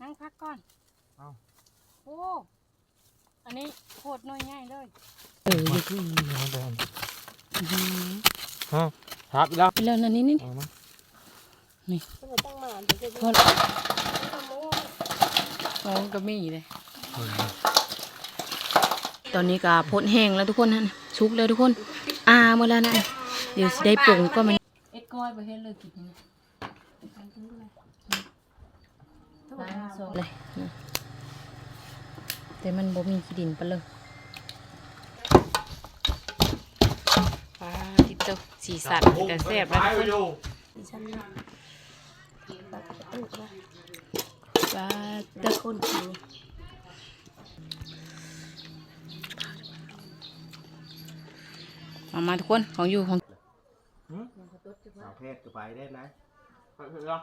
นั่งพักก่อนเอาโอ้อันนี้โคตรน้อยง่ายเลยเอออยู่ที่นี่นะบอลฮะครับอีกแล้วไปแล้วนั่นนี่นี่เอามาตั้งมาเดี๋ยวจะโคตรโอ้ก็มีเลย ตอนนี้ก็พดแห้งแล้วทุกคนนะชุกแล้วทุกคน อ่าหมดแล้วนะ เดี๋ยวสิได้ปรุงก็มันเอ็ดก้อยไปเฮ็ดเลยกินนี่ เลยนะแต่มันบ่มีขี้ดินปะเลยปลาติดเจ้าสีสันกันแซ่บแล้วทุกคนดิฉันนะปลากระตุกนะปลาตะคนกินมามาทุกคนของอยู่ของสาวเพศก็ไปได้นะไปเถอะ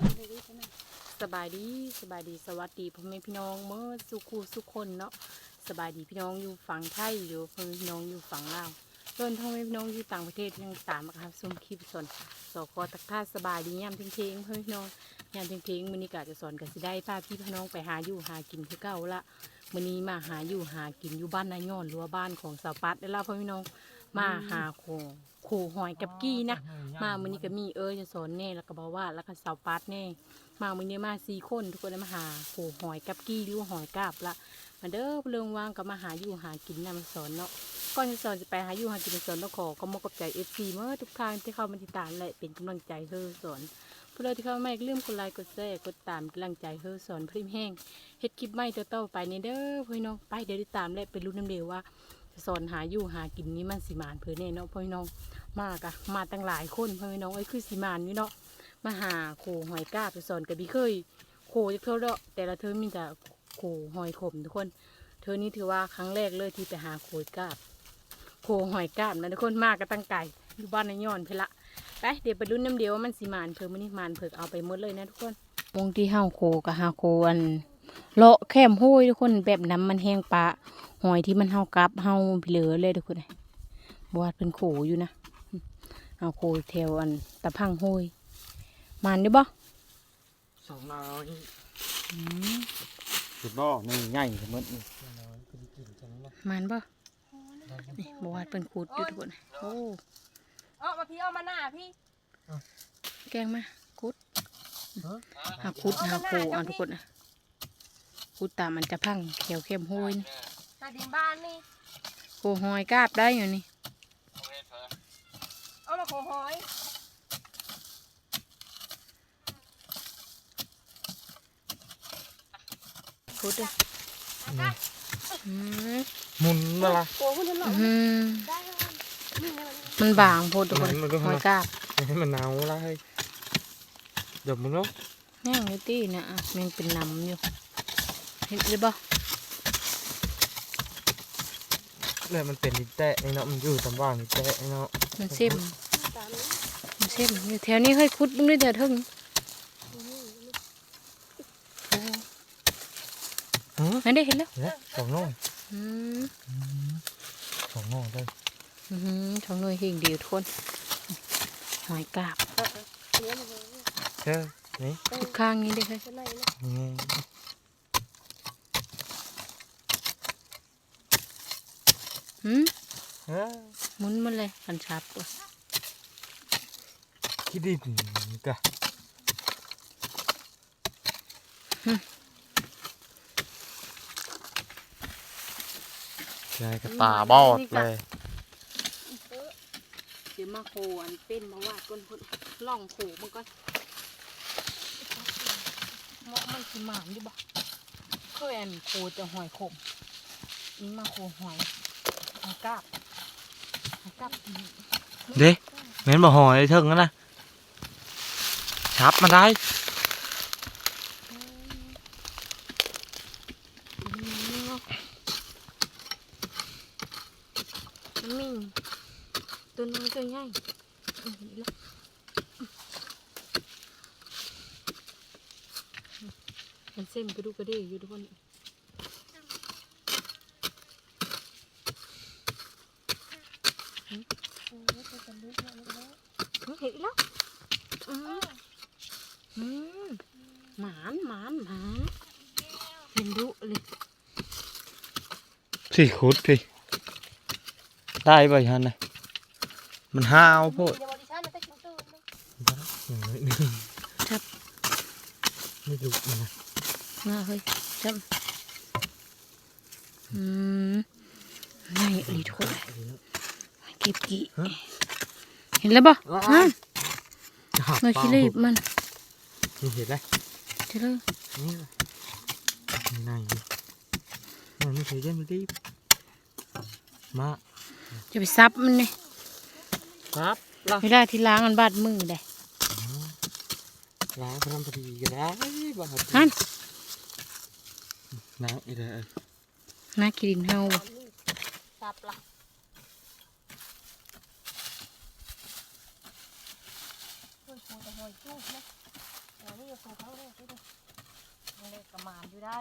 สบายดีสบายดีสวัสดีพ่อแม่พี่น้องเมื่อสุขูสุขคนเนาะสบายดีพี่น้องอยู่ฝั่งไทยอยู่พ่อแม่พี่น้องอยู่ฝั่งลาวส่วนพ่อแม่พี่น้องอยู่ต่างประเทศยังตามมาครับซุมคลิปสอนสอคอตักท่าสบายดียามเพ่งๆพ่อแม่พี่น้องยามเพ่งๆมื้อนี้ก็จะสอนกันสิได้พาพี่พี่น้องไปหาอยู่หากินคือเก่าละมื้อนี้มาหาอยู่หากินอยู่บ้านนายย้อนหรือว่าบ้านของสาวปัดได้แล้วพ่อแม่พี่น้อง มาหาโคโคหอยกับกี้นะ มามื้อนี้ก็มีเอ้ยจะสอนแน่แล้วก็บอกว่าแล้วก็สาวปัดแน่มามื้อนี้มาสี่คนทุกคนได้มาหาโขหอยกับกี้หรือว่าหอยกาบละมาเด้อเรื่องว่างก็มาหาอยู่หากินนะมาสอนเนาะก่อนจะสอนจะไปหาอยู่หากินมาสอนต้องขอก็มอบกับใจเอฟซีเมื่อทุกทางที่เข้ามาติดตามและเป็นกำลังใจเธอสอนเพื่อที่เข้ามาอย่าลืมกดไลค์กดแชร์กดตามกำลังใจเธอสอนพริมแห้งเฮ็ดคลิปใหม่ต่อๆไปในเด้อพี่น้องไปเดี๋ยวติดตามและไปรู้นน้ำเดียวว่าจะ สอนหาอยู่หากินนี้มันสิมานเพื่อแน่เนาะพี่น้องมากอะมาตั้งหลายคนพี่น้องไอ้คือสิมานนี่เนาะมาหาโขหอยกาบไปสอนกับบีเคย โคจะเท่าเดาะแต่ละเธอมีแต่โคหอยขมทุกคน เธอนี่ถือว่าครั้งแรกเลยที่ไปหาโคกาบโคหอยกาบนะทุกคนมากก็ตั้งไก่อยู่บ้านในย้อนเพละไปเดี๋ยวไปรุ่นน้ำเดียวว่ามันสีมานเพิ่มมันนี่มานเพิกเอาไปหมดเลยนะทุกคนวงที่ห้าโคกับห้าโคอัน เลาะแคมห้อยทุกคนแบบน้ำมันแห้งปลาหอยที่มันเฮากับเฮาเหลือเลยทุกคนเลยบวาดเป็นโขอยู่นะเอาโคแถวอันตะพังห้อยมานได้บ่สองน้อยอืมสุดบ่นี่ใหญ่เหมือนนี่น้อยคือกินจังนะมันบ่นี่บวาดเป็นขูดอยู่ทุกคนโอ้เอามาพี่เอามาหน้าพี่แกงมาคุดหาคุดหาโคเอาทุกคนนะ คุดตามมันจะพังเขียวเข้มห้อยนี่หน้าดินบ้านนี่โคหอยกาบได้อยู่นี่ เอามาโขหอยคุดเด้ออืมหมุนมาละตัวคุณจะหน่อยอืมได้ไหมนี่ไงมันมันบางโพดทุกคนหอยกาบให้มันหนาวละให้เดี๋ยวมึงเนาะแม่งอยู่ตี้นะอะแม่งเป็นน้ำอยู่ เห็นหรือบ่เนี่ยมันเป็นดินแตะนี่เนาะมันอยู่ตำว่างดินแตะนี่เนาะมันเส้มตามนี้มันเส้มอยู่แถวนี้เคยคุดมึงด้วยเดี๋ยวถึงโอ้หือนั่นได้เห็นแล้วเนี่ยสองน้องอืมสองน้องได้อือหือท้องหน่วยเฮงเดียวทุกคนหอยกาบเนื้อมันเลยเฮ้ยนี่ทุกข้างนี้ได้เลยจะไหนนะ นี่ หืมเฮ้ยหมุนมันเลยกันชับว่ะคิดดินกะยายก็ตาบอดเลยเดี๋ยวมาโคอันเป็นมาวาดก้นพุ่นล่องโขมันก็มอกมันคือหมามอยู่บ่เคยอันโคจะหอยขมนี่มาโคหอย หอยกาบหอยกาบอืมเด้เหม็นบ่หอยเถิงนั่นนะชับมาได้มันมีตัวน้อยตัวใหญ่อืมนี่ละมันเส้นกระดูกกระเดี่อยู่ทุกคน เห็นแล้วอืมอืมหมานหมานหมาเห็นดุเลย สี่ขุดพี่ได้ป่ะฮันนะมันห้าวโพดเดี๋ยวบริษัทมันจะกินตู้นะอย่างน้อยหนึ่งครับไม่รู้มันนะน่าเฮ้ยจำอืมนี่ลีทุกคนเก็บกี่เห็นแล้วป่ะฮะหน่อยขี้รีบมันนี่เห็นไหมเจอเลยนี่เลยนี่นายมันไม่เคยเล่นมันรีบ มาจะไปซับมันเนี่ยครับล้างเวลาที่ล้างมันบาดมือได้ล้างพลังพอดีก็ได้บ้าฮันล้างอีกแล้วน่ากินเฮาบ่สับละโอ้ยโหแต่หอยจุ๊บนะเดี๋ยวนี้จะส่งเขาเลยไปดูมันเลยประมาณอยู่ได้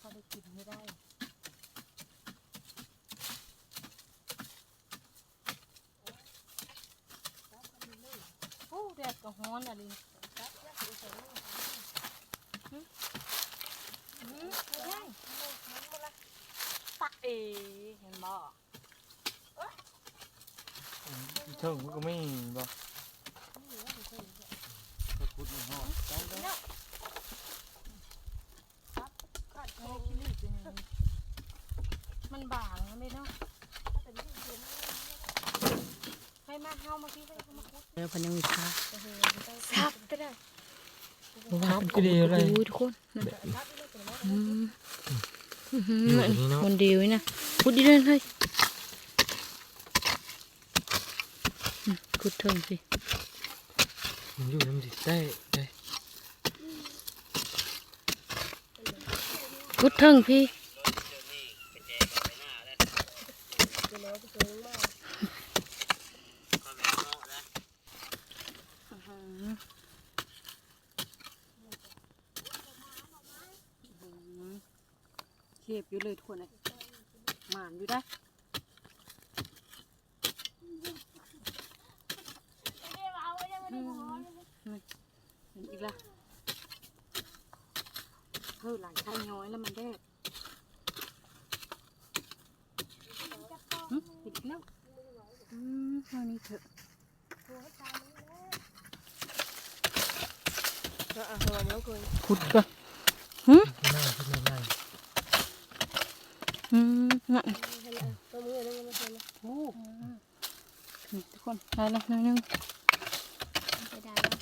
พอได้กินไม่ได้โอ้แดด ก็ร้อนอะลิตักเอเห็นบ่เชิงมันก็ไม่บ่ขุดในห้องมันบางนะไม่เนาะให้มาเฮามาพี่ให้มาคุดเดี๋ยวพันยังมีค่า สับก็ได้ ว้าวก็ดีเลยทุกคนอืมอื้อหืออันนี้คนเดียวนี่นะคุดดีเลยเฮ้ยอืมคุดเถิงสิมันอยู่น้ำดิได้ได้คุดเถิงพี่ เก็บอยู่เลยทุกคนเลยหมานอยู่ได้อีกละเฮ้ยหลานชายน้อยแล้วมันแดกหึปิดแล้วอืมเท่านี้เถอะก็เอาหัวเนื้อคุยขุดก่อนง่ายขึ้นง่ายอืม นั่นตัวมือนึงไม่เคยนะโอ้นี่ทุกคนได้ละหนิดนึงไปได้แล้ว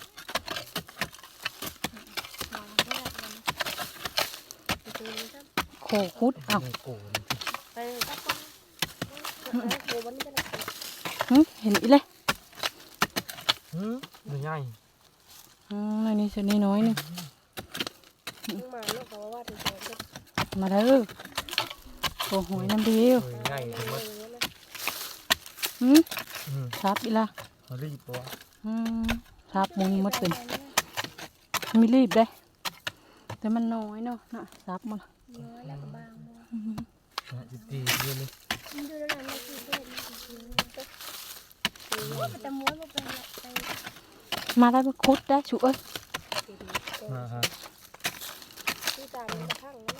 เอาแล้วก็ได้แล้วนะไปตัวนี้ครับโขขุดเอาไม่โกนไปสักคนโอ้วันนี้ก็ได้หึเห็นอีกเลยหืมมันง่ายอืมอันนี้ส่วนนี้น้อยหนึงมาเนาะเขาว่าถึงจะมาเด้อ โอ้โหยน้ำเดียวง่ายถึงว่าหืมอืมซับอีกละเขารีบปะอืมซับมุนหมดเป็นมีรีบได้ แต่มันน้อยเนาะน่ะซับมันน้อยแล้วก็บางมากนะจะตีเยอะเลยมันดูแล้วนะคือเด็กมันจะม้วนมาเป็นไปมาได้มาคุดได้ชูเอ้ย มาฮะ ที่ตามมันข้างนั้น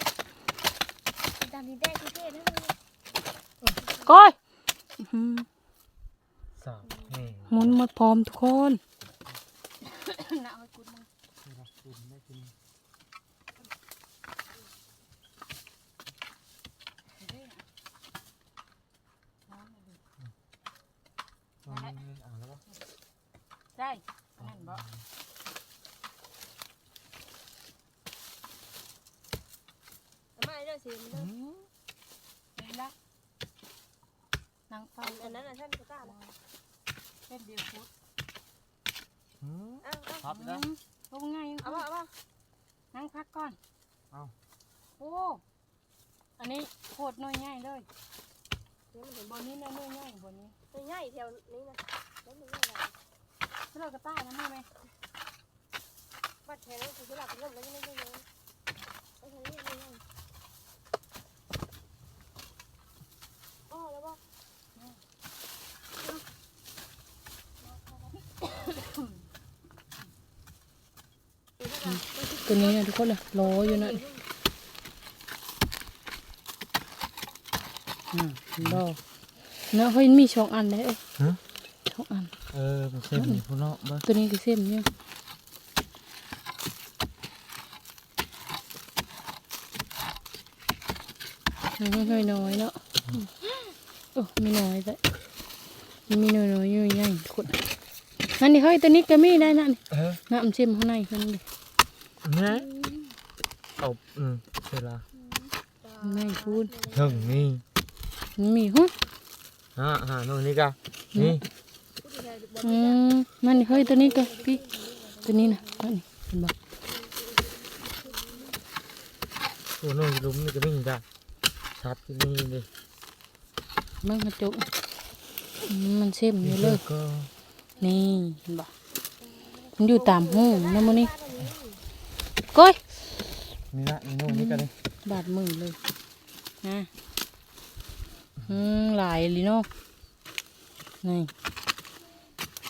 ตามที่ได้ที่เทศนั่นเลย ก้อยอื้อหือสามแห่งหมุนหมดพร้อมทุกคน น่าเอากุดมัน กินได้กินอ่านแล้วปะ ได้นั่นบ่ ไม่ได้สิมัน เห็นละนางฟัง อันนั้นน่ะท่านก็ตาม เส้นเดียวคุด หืม เอาเอาครับอืนะมลงไงเอาว่าเอาว่านั่งพักก่อนเอา โอ้ อันนี้โคตรน้อยง่ายเลยนี่มันเห็นบนนี้นะน้อยง่ายบนนี้มันง่ายแถวนี้นะแล้วมันง่ายอะไรถ้าเรากระต้ายนะแม่ไหมบัดแทนแล้วคือหลับเริ่มแล้วยังไม่ได้เลยไอ้ทางนี้มันง่ายอ๋อแล้วว่า ตัวนี้นะทุกคนเลยโลอยู่นั่นอืมดอกเนาะเฮ้ยมีสองอันเลยเอ้ยฮะสองอัน เออมันเส้นนี่พุ่นเนาะเบ่ตัวนี้คือเส้นเนี่ยน้อยน้อยๆเนาะโอ้มีน้อยแต่มีน้อยน้อยๆอยู่ใหญ่ทุกคนนั่นนี่เฮ้ยตัวนี้ก็มีได้นั่นเออน้ำเชื่อมข้างในคนนี้ นี่เอาอืมเสร็จละไม่พูดถึงนี่มันมีหุ้ฮะฮะโน่นนี่กะนี่อืมนั่นนี่เฮ้ยตัวนี้ก็พี่ตัวนี้นะนั่นนี่เห็นบอกตัวโน่นหลุมนี่ก็ไม่เห็นจ้ะชัดที่นี่ดิเบิ่งกระจกอืมมันเชื่อมอยู่เลยก็นี่เห็นบอกมันอยู่ตามหูนะมันนี่ ก้อยนี่ละนี่โน่นนี่กันเลยบาดมือเลยนะอืมหลายลิโน่นี่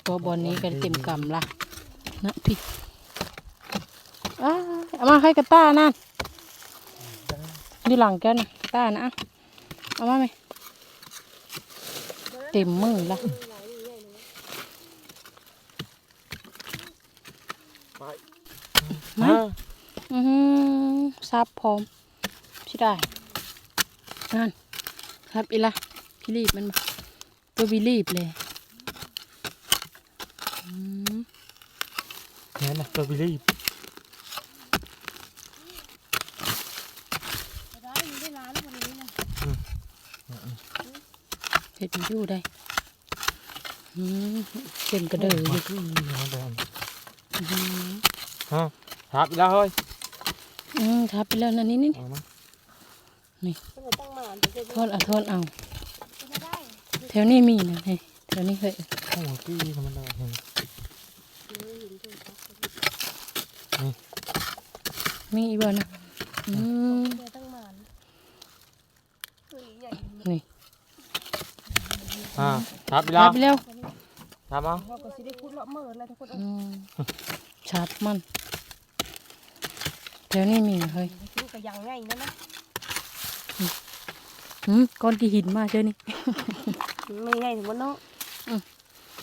ตัวบอลนี้ก็เต็มกำละนะพี่อ้ายเอามาให้กระต้านั่นอยู่หลังแกนะกระต้านะเอามาไหมเต็มมือละไปมา อือหือซับพร้อมใช่ได้นั่นครับอีละพี่รีบมันมาตัวพี่รีบเลยอืมนี่นะตัวบิลลี่ได้มีได้ร้านคนนี้นะเห็ดมันอยู่ได้อืมเป็นกระเดืออยู่ขึ้นมาแดงอื้อหือฮะทับอีกแล้วเฮ้ย อืมทับไปแล้วนั่นนี่นี่เอามาก็จะตั้งมาเดี๋ยวจะทอดเอาทอดเอา ไม่ได้แถวนี้มีนะเฮ้ยแถวนี้เคยโอ้โหกี้ธรรมดาเห็นมีอีกบ่นะอืมเดี๋ยวตั้งมาคือใหญ่นี่อ่าทับอีกแล้ทัวบไปแล้วทับเอาเราก็สิได้พูดเลาะเมื่อแล้วทุกคน อืมชับมัน แถวนี้มีนะเฮ้ยกินกับยังไงนั่นนะอืมก้อนกี่หินมาเชื่อนี่ไม่ไงถึงวันเนาะ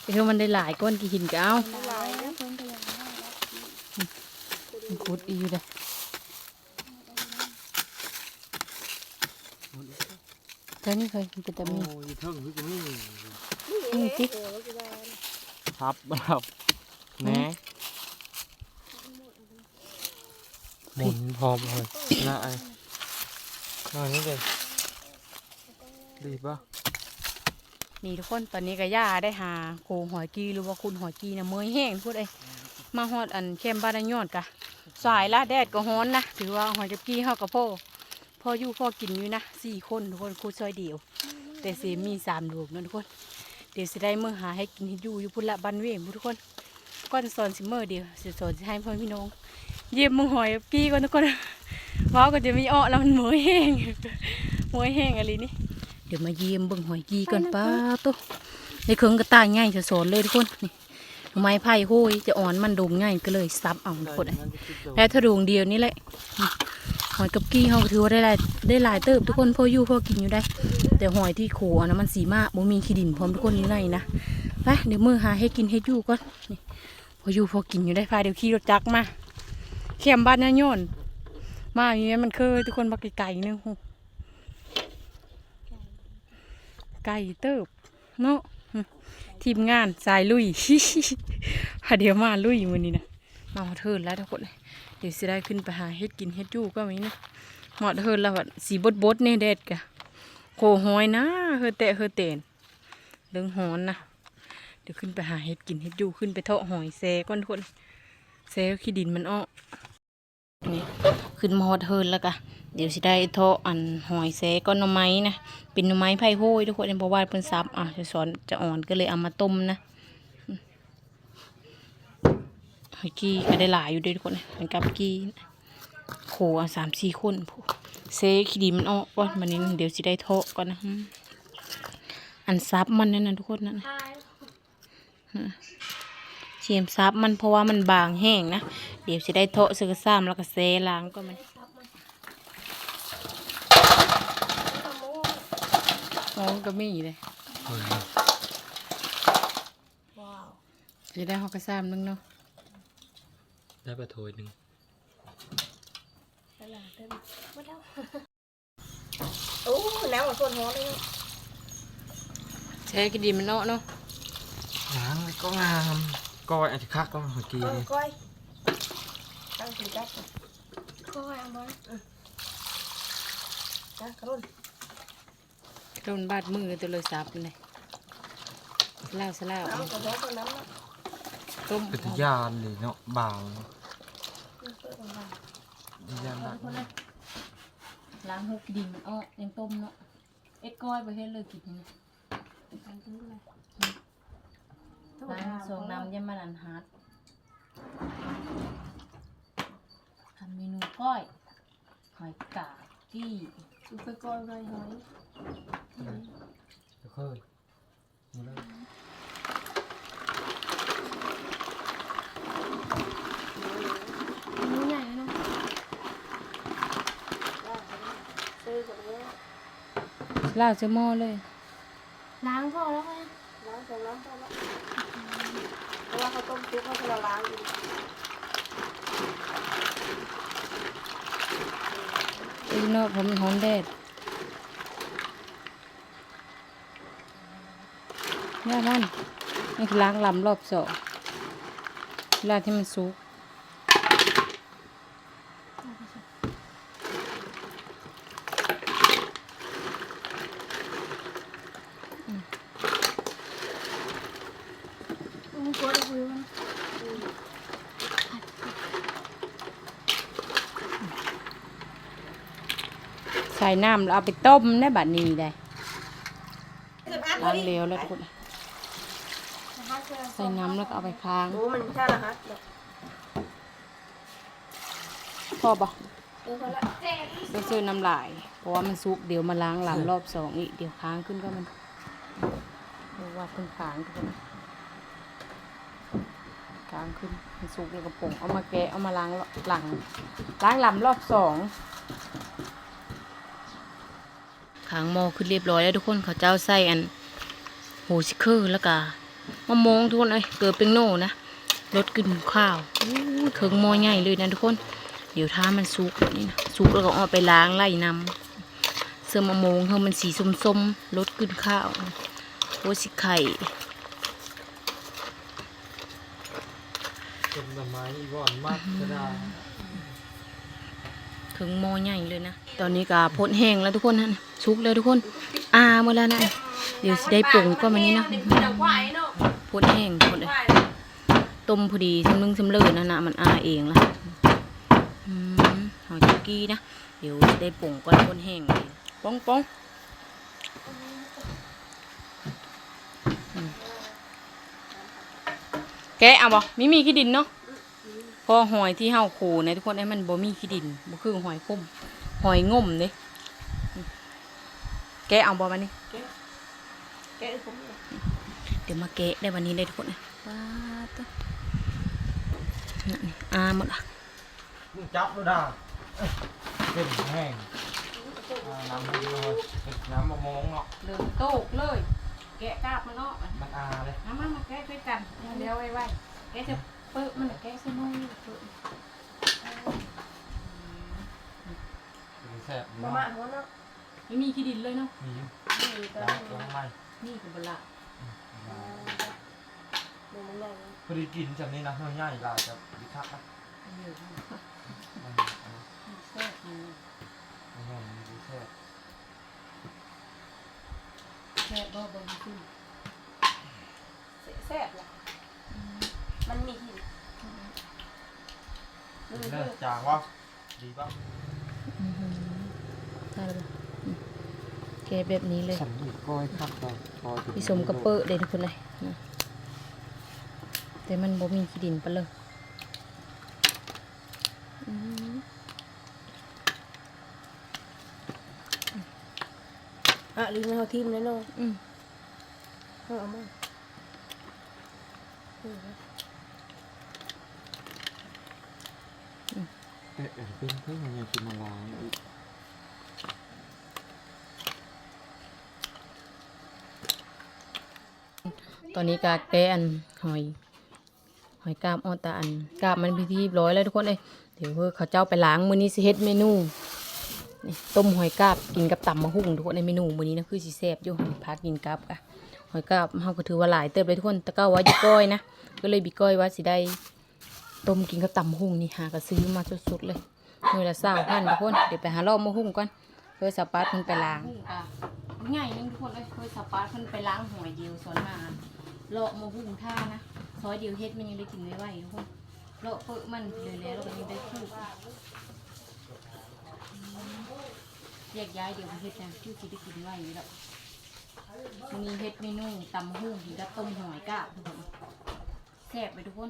เดี๋ยวมันได้หลายก้อนกี่หินก็เอาหลายนะเพิ่นก็ยังมันขุดอีอยู่เลยเจ้านี่เคยมันเป็นแต่โอ้มียเทิงพี่ก็มีนี่เอ๊ะเออก็ได้ทับแบบแหน่ หมุนพร้อมเลยนะไอ้นอนนี่เลยดีป่ะนี่ทุกคนตอนนี้ก็ย่าได้หาโคหอยกีหรือว่าคุณหอยกีนะเมยแห้งพูดเอ้มาฮอดอันเข้มบ้านยอดกะสายละแดดก็ฮ้อนนะถือว่าหอยกับกีเฮากับพ่อพ่ออยู่พ่อกินอยู่นะสี่คนทุกคนคูดซอยเดียว แต่เสียมีสามลูกนะทุกคน เดี๋ยวสิได้เมื่อหาให้กินให้อยู่อยู่พุ่นละบันเวงทุกคนก้อนสอนสิเมื่อเดียวสิสอนสิให้พ่อพี่น้อง เยี่ยมมึงหอยกับกี้ก่อนทุกคนว้าวก็จะมีอ้อแล้วมันเหมยแห้งเหมยแห้งอะไรนี่เดี๋ยวมาเยี่ยมเบิ่งหอยกี้ก่อนป้าตุ๊ในเครื่องกระต่ายง่ายจะสอนเลยทุกคนนี่ไม้ไผ่โห้ยจะอ่อนมันดมง่ายก็เลยซับเอาทุกคนเลยแล้วถ้าดวงเดียวนี่แหละนี่หอยกับกี้เขาก็ถือว่าได้หลายได้หลายเติบทุกคนพ่ออยู่พ่อกินอยู่ได้ แต่หอยที่โขอันนะมันสีมากบ่มีขี้ดินพร้อมทุกคนอยู่ในนะไปเดี๋ยวมือหาให้กินให้อยู่ก่อนนี่พออยู่พอกินอยู่ได้พาเดี๋ยวขี่รถจักรมา เข็มบ้านนาโยนมาอย่างเงี้ยมันเคยทุกคนมาไกลๆนึงหไก่เติบเนาะทีมงานสายลุยพาเดี๋ยวมาลุยมือนี้นะมาหอดเทินแล้วทุกคนเลยเดี๋ยวสิได้ขึ้นไปหาเฮ็ดกินเฮ็ดยู่ก็มีนะหอดเทินแล้วอะสีบดบดๆเนี่ยเด็ดกะโคหอยนะเฮอเตะเฮอเตนเรื่องหอนนะเดี๋ยวขึ้นไปหาเห็ดกินเห็ดยู่ขึ้นไปเทาะหอยแซก่อนทุกคนแซขี้ดินมันอ้อ นี่ขึ้นมาฮอดเฮินแล้วกะเดี๋ยวสิได้เทาะอันหอยแซก้อนหน่อไม้นะเป็นหน่อไม้ไผ่โห้ยทุกคนเพราะว่าเพิ่นซับอะจะสอนจะอ่อนก็เลยเอามาต้มนะอืมหอยกี้ก็ได้หลายอยู่เด้วยทุกคนนะเป็นกับกี้โขอะสามสี่คนพู้เซขี้ดีมันออกก่อนมันนี้เดี๋ยวสิได้โทะก่อนนะอืมอันซับมันนั่นนะทุกคนนั่นน่ะเสียมซับมันเพราะว่ามันบางแห้งนะ เดี๋ยวจะได้โทะซื้อกระซ้ำแล้วก็เซล้างก็มันซับมันทำโม่โอ้ก็มีเลยเฮ้ยว้าวจะได้หอกกระซ้ำนึงเนาะได้ไปโถยหนึ่งตลาดเดินมาเท่าโอ้น้ำกับส่วนหัวเลยใช้กระดีมันเนาะเนาะล้างก็งามก้อยอาจจะคักก็เมื่อกี้ก้อยนี่ก้อย ตั้งสีจัดก้อยเอามาจ้ากระดุนโดนบาดมือตัวเลยซับเลยลาวสลาวน้ำกับหัวกับน้ำนะต้มเป็นยานเลยเนาะบางเพื่อเราะยานหนักล้างหกกระดีมันอ้อยังต้มเนาะเอ็ดก้อยไปเฮ็ดเลยกินนี่ทำซื้อเลยล้างสองน้ำยำมันอันฮาร์ดทำเมนู ก้อยหอยกาบกี้ซื้อไปก้อยไปหอยเดี๋ยวค่อยมาเลยนี่ใหญ่เนาะซื้อกับเนี้ยสลาวเสื้อหม้อเลย ล้างพอแล้วไงล้างเสร็จล้างพอแล้วเพราะว่าเขาต้มซุปเขาจะเราล้างอยู่ อีเนาะผมหอนแดดนี่มันนี่คือล้างลำรอบสองเวลาที่มันสุก มันกลัวได้คุยมัน ใส่ น้ำแล้วเอาไปต้มได้บัดนี้ได้ล้างเร็วแล้วทุกคนใส่น้ำแล้วก็เอาไปค้างโอ้มันใช่ละฮะพอปะเออพอละไปซื้อน้ำลาย เพราะว่ามันซุกเดี๋ยวมาล้างหลำรอบสองอีกเดี๋ยวค้างขึ้นก็มันเรียกว่าเพิ่งค้างทุกคนค้างขึ้นมันซุกในกระป๋องเอามาแกะเอามาล้างหลังล้างหลำรอบสอง ค้างหม้อขึ้นเรียบร้อยแล้วทุกคนเขาเจ้าใส่อันโหชิเคอร์แล้วก็มะมงทุกคนเอ้ยเกิดเป็นโน่นะรสกลิ่นข้าวเคิงหม้อใหญ่เลยนะทุกคน เดี๋ยวถ้ามันสุกนี้นะสุกแล้วก็เอาไปล้างไล่น้ำเสื้อมะมงเธอมันสีส้มๆลดกลิ่นข้าวโคสิไข่เป็นไม้ก่อนมากก็ได้ ถึงหม้อใหญ่เลยนะ ตอนนี้ก็พ้นแห้งแล้วทุกคนนะสุกแล้วทุกคน อาเมื่อแล้วนะ เดี๋ยวสิได้ปรุงก็มันนี้นะดังควายนะพ้นแห้งทุกคนเลยต้มพอดีสำนึงสำเลิศนะนะมันอาเองละหอยจุกี้นะ เดี๋ยวได้ปรุงก็พ้นแห้งป้องป้องอืมแกเอาบ่มีมีขี้ดินเนาะ พอหอยที่เฮาโขนะทุกคนไอ้มันบ่มีขี้ดินบ่คือหอยคุ้มหอยงมเด้แกะเอาบ่มานี่แกะผมเนี่ยเดี๋ยวมาแกะได้วันนี้เลยทุกคนนะว้าตัวนั่นนี่อาหมดละมึงจับแล้วได้เป็นแห้งอ่าน้ำมันเลยเป็นน้ำมะม่วงเนาะเดินโตกเลย แกะกาบมันเนาะมันอาเลยน้ำมันมาแกะด้วยกันเดี๋ยวไว้ไว้แกะจะ เปิดมันน่ะแกะซะหน่อยเปิดเป็นแซ่บมาเนาะม่าหัวเนาะไม่มีขี้ดินเลยเนาะมีอยู่นี่ก็ล้างตัวข้างในนี่คือบละดูมันใหญ่พอดีกินจากนี้นะง่ายๆลายกับวิทักษ์นะเยอะมากมันแซ่บมันมันง่ายมันดีแซ่บแซ่บบ่เบิ่งขึ้นแซ่บละมันมีหิน เลิศจางวะดีป่ะได้แล้วบ่อืมแกแบบนี้เลยฉันอีกก้อยคักไปก้อยพี่สมกระเปื้อเด่นคนเลยนะแต่มันบ่มีขี้ดินไปเลยอะลืมเอาทีมแล้วเนาะอืมเอาเอาม แต่เออเป็นเพื่อนยังกินมาลายอีกตอนนี้กาแกะอันหอย หอยกาบออตาอันกาบมันพิธีร้อยแล้วทุกคนเอ้ยเดี๋ยวเพื่อเขาเจ้าไปล้างมื้อนี้สิเฮ็ดเมนูนี่ต้มหอยกาบกินกับตำมะฮุ่งทุกคนในเมนูมื้อนี้นะคือสิแซ่บอยู่พากินกับกะหอยกาบเฮาก็ถือว่าหลายเติบเลยทุกคนแตะก้าว่าจะก้อยนะก็เลยบิก้อยว่าสิได้ ต้มกินกับตำมะฮุ่งนี่หาก็ซื้อมาสดๆเลยมื้อละ20,000ทุกคนเดี๋ยวไปหารอมะฮุ่งก่อนเพื่อสปาร์ตเพิ่นไปล้างง่ายนึงทุกคนเอ้ยเพื่อสปาร์ตเพิ่นไปล้างหอยเดียวสอนมาเลาะมาหุ่งท่านะซอยเดียวเฮ็ดมันยังได้กินไม่ไหวทุกคนเลาะเปิดมันเลยแล้วเราก็ยังได้คู่แยกย้ายเดี๋ยวเฮ็ดนะคือสิได้กินไหวอยู่แล้วมันมีเฮ็ดเมนูตำหุ่งกินกับต้มหอยกาบทุกคนแซ่บไปทุกคน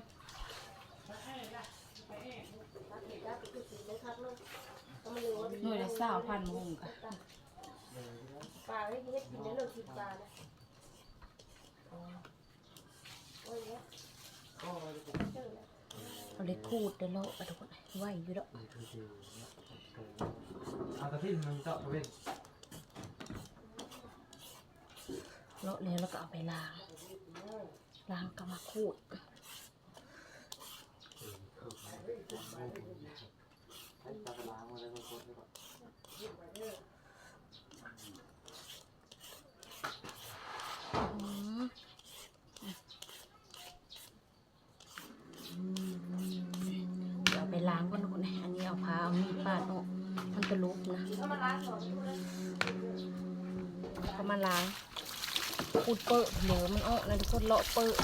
หน่วยละสาวพันหุ่งค่ะปลาไม่เฮ็ดกินได้เลยกินปลานะเอาเล็กคูดเดี๋ยวเลาะไปทุกคนไหวอยู่แล้วเอากระทิ่มันเจาะไปเว้ยเลาะแล้วแล้วก็เอาไปล้างล้างก็มาคูด อืมเดี๋ยวไปล้างก่อนทุกคนะอันนี้เอาผ้าเอามีดปาดออกมันจะลุกนะแล้วก็มาล้างขูดเปิดเหลือมันออกนะทุกคนเลาะเปิด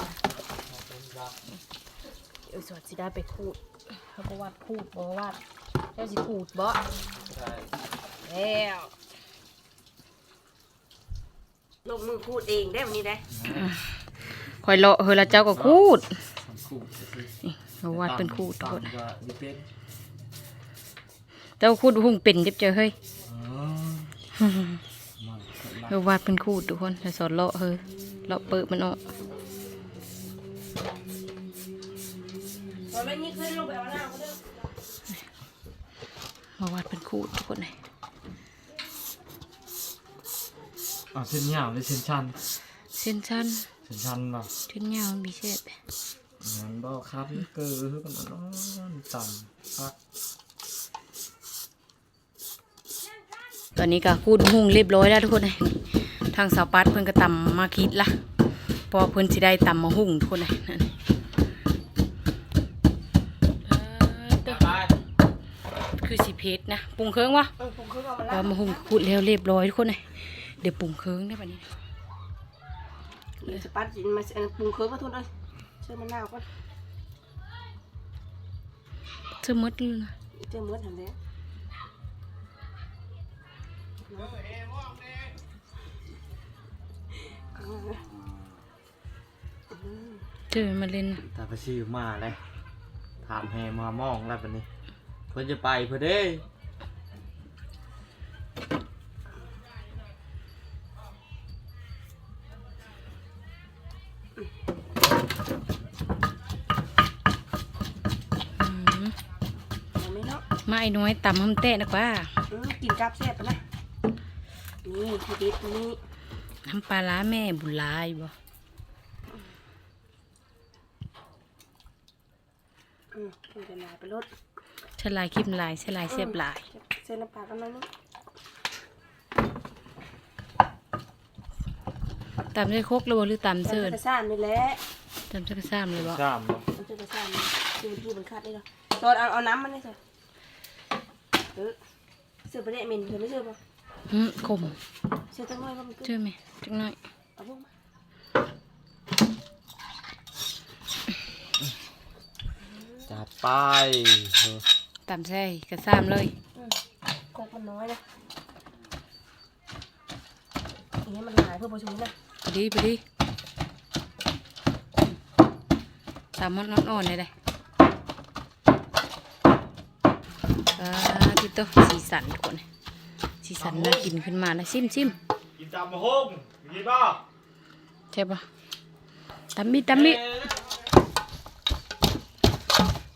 เดี๋ยวสวัสดีได้ไปขูดเขาบอกว่าขูดบอกว่าเจ้าสิขูดบ่ใช่แล้วลงมือพูดเองได้วันนี้ได้คอยเลาะเฮอละเจ้าก็ขูดทำคู่ก็คือเพราะว่าเป็นขูดทุกคนตำก็ดีเป็นเจ้าขูดหุ่งเป็นเจ็บเจอเฮ้ยอ๋อมาเกิดมาเฮอวาดเป็นขูดทุกคนแต่สอนเลาะเฮอเลาะเปิดมันออก มาวาดเป็นขูดทุกคนเลยอะเส้นยาวหรือเส้นชันเส้นชันเส้นชันเนาะเส้นยาวมีเศษงั้นบ่ครับเกิดกันนอนต่ำพักตอนนี้ก็ขูดหุ่งเรียบร้อยแล้วทุกคนเลยทางสาวปัดเพิ่นก็ตำมาคิดละเพอเพิ่นสิได้ตำมาหุ่งทุกคนเลยนั่น เพชรนะปรุงเครื่องวะเออผมขึ้นเอามาพละอมาหุ่งขูดแล้วเรียบร้อยทุกคนเลยเดี๋ยวปรุงเครื่องได้ปะนี้เดี๋ยวสปัดจินมาเอ่อปรุงเครื่องมาทุนเลยเชื่อมะนาวก่อนเสื้อมดเลยนะเจอเมื่อทำแล้วเจอมาเล่นนะ ตาพชิวมาเลยถามแฮมามองแล้วแบบนี้ เพื่อจะไปเพื่อเด้อืมเห็นไหมเนาะมาไอ้น้อยตำห้ำแตะนะกว่า อืมกินกับแซ่บไปนะนี่ทีเด็ดนี่น้ำปลาร้าแม่บุญหลายบ่อืมเป็นจะลายไปรถ ฉลายคลิปหลายฉลายเสียบหลายเส้นน้ำปลากันหน่อยนึงตำใส่โคกเลยบ่หรือตำเสิร์นกระซ่านนี่แหละตำใส่กระซ้ำเลยบ่สามเนาะมันจะกระซ่านนี่คือที่มันคาดได้หรอตอนเอาเอาน้ำมันนี่สิเออเสือไปได้เหม็นเธอไม่เสือป่ะอืมขมเสือตั้งน้อยก็มันก็เจอไหมจักหน่อยเอาพวกมาจัดไปเออ ตำใส่กระซ้ำเลยโคกมันน้อยนะอย่างนี้มันหายเพื่อประชุมนะพอดีพอดีตำมันอ่อนๆเลยเลยอ่าที่โตสีสันคนสีสันน่ากินขึ้นมานะซิมซิมกินตำมะฮงกินป่ะใช่ป่ะตำมีตำมี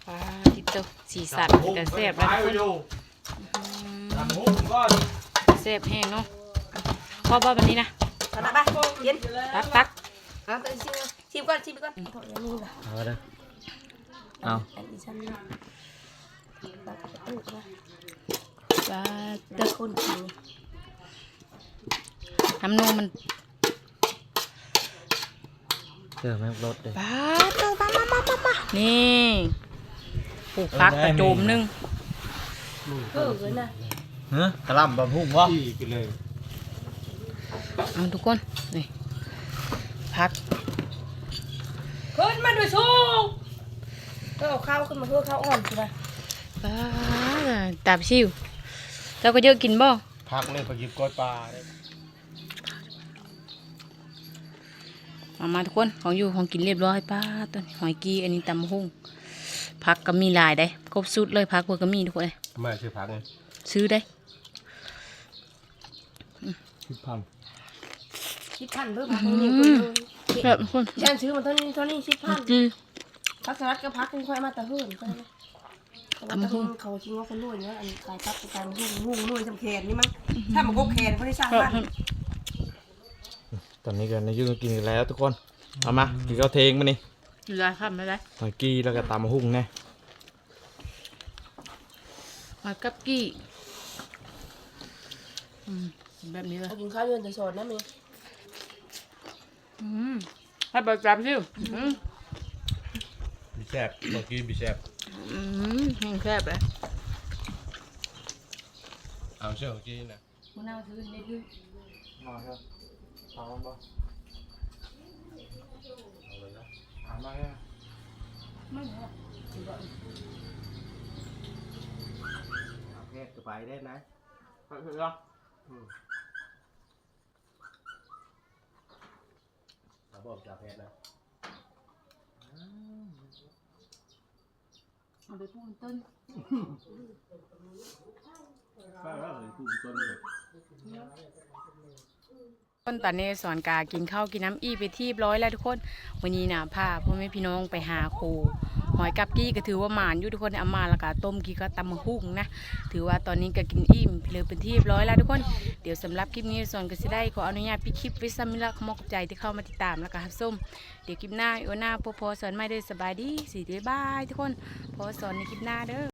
อ่าที่โต ตัว สีสันแต่แซ่บแล้วทุกคนทำหุ้มก็แซ่บแห้งเนาะพอบ่แบบนี้นะเอาละไปเย็นตักตักเอาไปชิมชิมก่อนชิมก่อนถอดอันนี้ล่ะเอาเลยเอาอันนี้ฉันนะตักกระตุกนะปลาตะคนกินน้ำนมมันเจอแม่งรถเลยปลาตัวมามามามามานี่ ปลูกพักกระโจมหนึงเออเลยนะฮะกระลำบะพุ่งวะไปเลยเอาทุกคนนี่พักขึ้นมาดูชูก็เอาข้าวขึ้นมาเพื่อข้าวอ่อนใช่ไหมปลาตาบชิวเจ้าก็เยอะกินบ่พักเลยไปกินกล้วยปลาเลยมามาทุกคนของอยู่ของกินเรียบร้อยป้าต้นหอยกีอันนี้ตำหุ่ง พักก็มีหลายได้ครบสุดเลยพักเพื่อก็มีทุกคนเลยไม่ชื่อพักไงซื้อได้สิบพันสิบพันเพิ่มมาเท่านี้ก็เลยแบบทุกคนฉันซื้อมาเท่านี้เท่านี้สิบพันจีพักสลัดก็พักค่อยมาแต่เฮิร์นก็ได้เขาว่าแต่เขาคิดว่าคนรวยเนี่ยอันขายพักกายมันหุ่งหุ่งรวยจำแขนนี่มั้งถ้ามันก็แขนเขาได้สร้างบ้านตอนนี้กันในยุ่งกินอีกแล้วทุกคนเอามากินข้าวเทงมานี่ อยู่ได้ครับไม่ได้หอยกี้แล้วก็ตำหุ้งแน่หอยกับกี้อืมแบบนี้เลยเอากินข้าวเย็นแต่สดนะมีอืมให้เปิดจับซิวอืมบิแซบหอยกี้บิแซบอืมแห้งแซ่บเลยเอาเชื่อหอยกี้นะมะนาวซื้อได้ด้วยมาครับเอาบ้างเอาเลยนะเอามาเนี่ย ไม่เหรอเอาเพศจะไปได้ไหมไปเถอะอืมเอาบอกจะเพศนะเอาไปพูดต้นป้าว่าเลยกูต้นเลยต้น คนตอนนี้สอนกากินข้าวกินน้ำอีไปที่ร้อยแล้วทุกคนวันนี้นะพาพ่อแม่พี่น้องไปหาครูหอยกับกี้ก็ถือว่าหมานอยู่ทุกคนเอามาแล้วก็ต้มกี้ก็ตำมะฮุ่งนะถือว่าตอนนี้ก็กินอิ่มเลยเป็นที่ร้อยแล้วทุกคนเดี๋ยวสำหรับคลิปนี้สอนก็สิได้ขออนุญาตพี่คลิปไว้ซ้ำมิละขมอบใจที่เข้ามาติดตามแล้วก็รับส้มเดี๋ยวคลิปหน้าอีกวันหน้าพอพอสอนไม่ได้สบายดีสิบ๊ายบายทุกคนพอสอนในคลิปหน้าเด้อ